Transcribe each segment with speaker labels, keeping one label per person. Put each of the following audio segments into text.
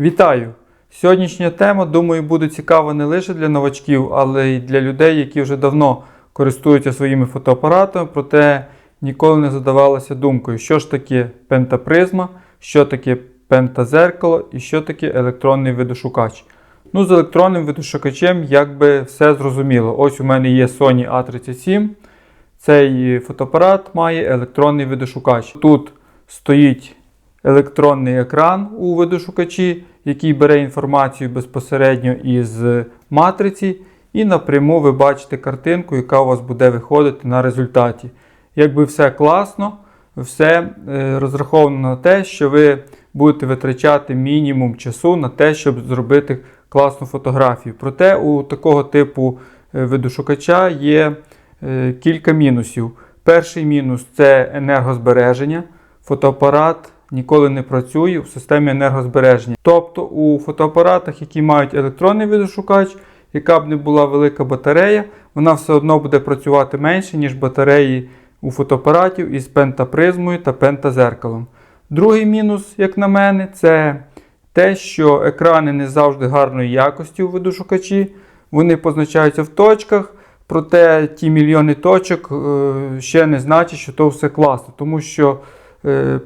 Speaker 1: Вітаю! Сьогоднішня тема, думаю, буде цікава не лише для новачків, але й для людей, які вже давно користуються своїми фотоапаратами, проте ніколи не задавалися думкою, що ж таке пентапризма, що таке пентазеркало і що таке електронний видошукач. Ну, з електронним видошукачем якби все зрозуміло. Ось у мене є Sony A37. Цей фотоапарат має електронний видошукач. Тут стоїть електронний екран у видошукачі, який бере інформацію безпосередньо із матриці, і напряму ви бачите картинку, яка у вас буде виходити на результаті. Якби все класно, все е, розраховано на те, що ви будете витрачати мінімум часу на те, щоб зробити класну фотографію. Проте у такого типу е, видошукача є е, кілька мінусів. Перший мінус це енергозбереження. Фотоапарат ніколи не працює в системі енергозбереження. Тобто у фотоапаратах, які мають електронний видошукач, яка б не була велика батарея, вона все одно буде працювати менше, ніж батареї у фотоапаратів із пентапризмою та пентазеркалом. Другий мінус, як на мене, це те, що екрани не завжди гарної якості у видошукачі. Вони позначаються в точках, проте ті мільйони точок е, ще не значить, що то все класно, тому що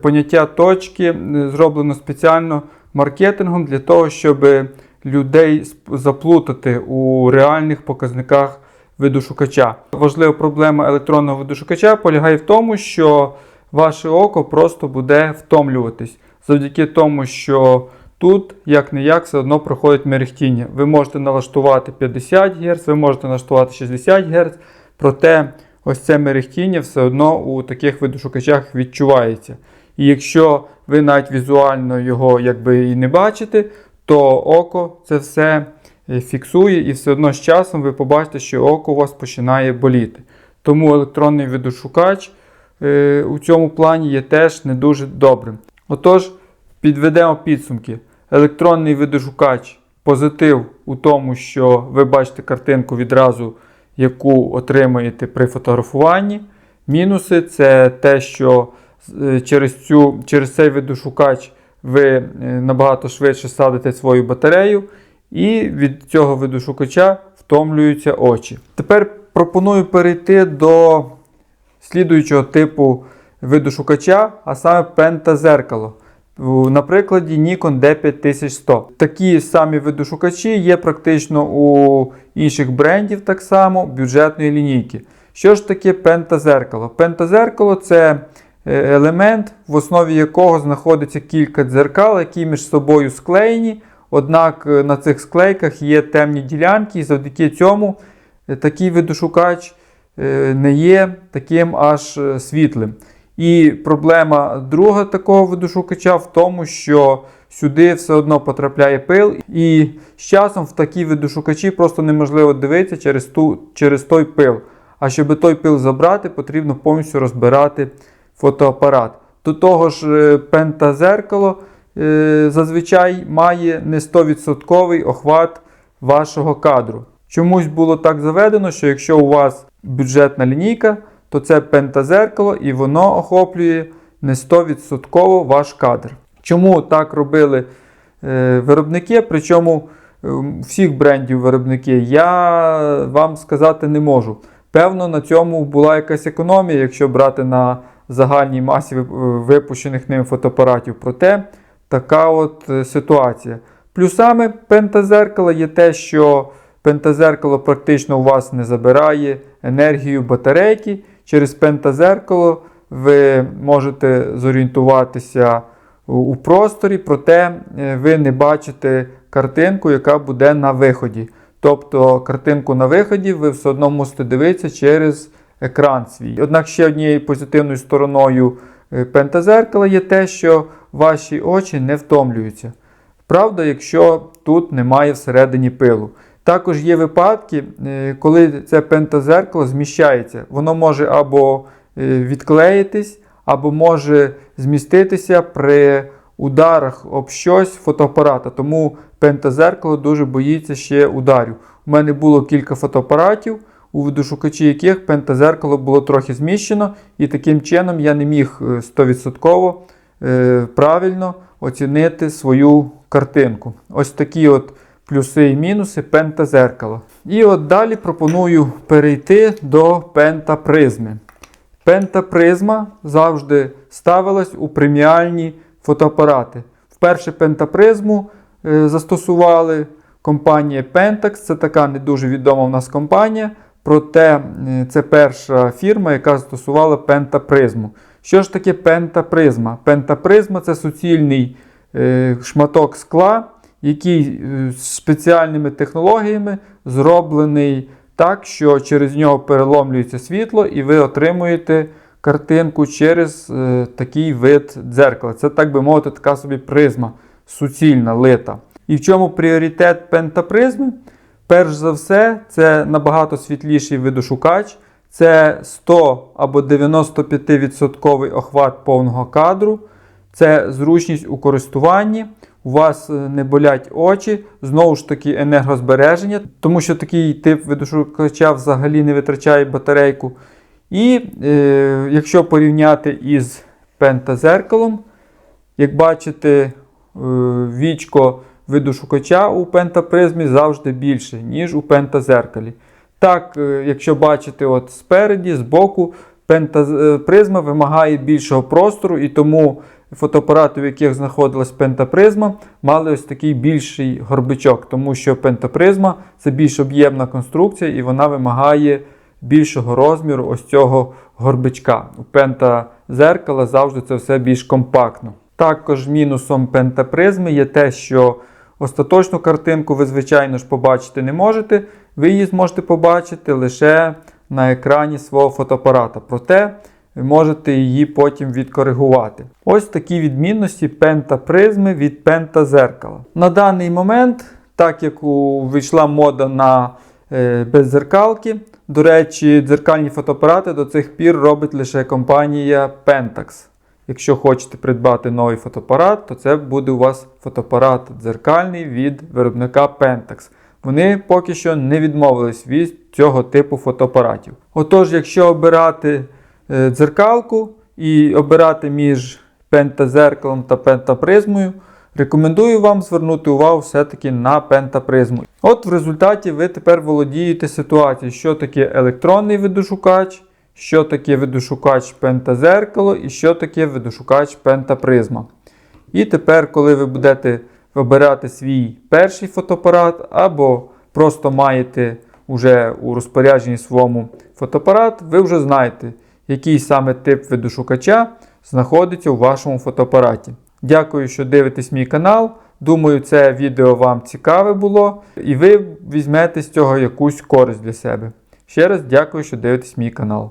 Speaker 1: поняття точки е, зроблено спеціально маркетингом для того, щоб людей заплутати у реальних показниках видошукача. Важлива проблема електронного видошукача полягає в тому, що ваше око просто буде втомлюватись завдяки тому, що тут як не як все одно проходить мерехтіння. Ви можете налаштувати 50 Гц, ви можете налаштувати 60 Гц, проте ось це мерехтіння все одно у таких видошукачах відчувається. І якщо ви навіть візуально його якби і не бачите, то око це все е, фіксує, і все одно з часом ви побачите, що око у вас починає боліти. Тому електронний видошукач е, у цьому плані є теж не дуже добрим. Отож, підведемо підсумки. Електронний видошукач позитив у тому, що ви бачите картинку відразу, яку отримаєте при фотографуванні. Мінуси це те, що е, через, цю, через цей видошукач ви е, набагато швидше садите свою батарею, і від цього видошукача втомлюються очі. Тепер пропоную перейти до слідуючого типу видошукача, а саме пентазеркало. На прикладі Nikon D5100. Такі самі видошукачі є практично у інших брендів так само бюджетної лінійки. Що ж таке пентазеркало? Пентазеркало це е, елемент, в основі якого знаходиться кілька дзеркал, які між собою склеєні. Однак е, на цих склейках є темні ділянки, і завдяки цьому е, такий видошукач не є таким аж світлим. І проблема друга такого видошукача в тому, що сюди все одно потрапляє пил, і з часом в такі видошукачі просто неможливо дивитися через, ту, через той пил. А щоб той пил забрати, потрібно повністю розбирати фотоапарат. До того ж, е, пентазеркало е, зазвичай має не 100% охват вашого кадру. Чомусь було так заведено, що якщо у вас бюджетна лінійка, то це пентазеркало і воно охоплює не 100% ваш кадр. Чому так робили е, виробники? Причому е, всіх брендів виробники я вам сказати не можу. Певно, на цьому була якась економія, якщо брати на загальній масі е, випущених ним фотоапаратів. Проте така от е, ситуація. Плюсами пентазеркала є те, що пентазеркало практично у вас не забирає енергію батарейки. Через пентазеркало ви можете зорієнтуватися у- просторі, проте е, ви не бачите картинку, яка буде на виході. Тобто картинку на виході ви все одно мусите дивитися через екран свій. Однак ще однією позитивною стороною е, пентазеркала є те, що ваші очі не втомлюються. Правда, якщо тут немає всередині пилу. Також є випадки, е, коли це пентазеркало зміщається. Воно може або е, відклеїтись, або може зміститися при ударах об щось фотоапарата. Тому пентазеркало дуже боїться ще ударів. У мене було кілька фотоапаратів, у видошукачі яких пентазеркало було трохи зміщено, і таким чином я не міг е, 100% е, правильно оцінити свою картинку. Ось такі от плюси і мінуси пентазеркала. І от далі пропоную перейти до пентапризми. Пентапризма завжди ставилась у преміальні фотоапарати. Вперше пентапризму е, застосували компанія Pentax. Це така не дуже відома в нас компанія. Проте це перша фірма, яка застосувала пентапризму. Що ж таке пентапризма? Пентапризма це суцільний е, шматок скла, який е, спеціальними технологіями зроблений так, що через нього переломлюється світло, і ви отримуєте картинку через е, такий вид дзеркала. Це, так би мовити, така собі призма суцільна, лита. І в чому пріоритет пентапризми? Перш за все, це набагато світліший видошукач. Це 100 або 95% охват повного кадру. Це зручність у користуванні. У вас е, не болять очі, знову ж таки, енергозбереження, тому що такий тип видошукача взагалі не витрачає батарейку. І е, якщо порівняти із пентазеркалом, як бачите, е, вічко видошукача у пентапризмі завжди більше, ніж у пентазеркалі. Так, е, якщо бачите от спереді, збоку, пентапризма вимагає більшого простору, і тому фотоапарати, в яких знаходилась пентапризма, мали ось такий більший горбичок, тому що пентапризма це більш об'ємна конструкція і вона вимагає більшого розміру ось цього горбичка. У пентазеркала завжди це все більш компактно. Також мінусом пентапризми є те, що остаточну картинку ви, звичайно ж, побачити не можете. Ви її зможете побачити лише на екрані свого фотоапарата. Проте можете її потім відкоригувати. Ось такі відмінності пентапризми від пентазеркала. На даний момент, так як увійшла мода на е, беззеркалки, до речі, дзеркальні фотоапарати до цих пір робить лише компанія Pentax. Якщо хочете придбати новий фотоапарат, то це буде у вас фотоапарат дзеркальний від виробника Pentax. Вони поки що не відмовились від цього типу фотоапаратів. Отож, якщо обирати дзеркалку і обирати між пентазеркалом та пентапризмою, рекомендую вам звернути увагу все-таки на пентапризму. От в результаті ви тепер володієте ситуацією, що таке електронний видошукач, що таке видошукач пентазеркало і що таке видошукач пентапризма. І тепер, коли ви будете вибирати свій перший фотоапарат, або просто маєте уже у розпорядженні своєму фотоапарат, ви вже знаєте, який саме тип видошукача знаходиться у вашому фотоапараті. Дякую, що дивитесь мій канал. Думаю, це відео вам цікаве було, і ви візьмете з цього якусь користь для себе. Ще раз дякую, що дивитесь мій канал.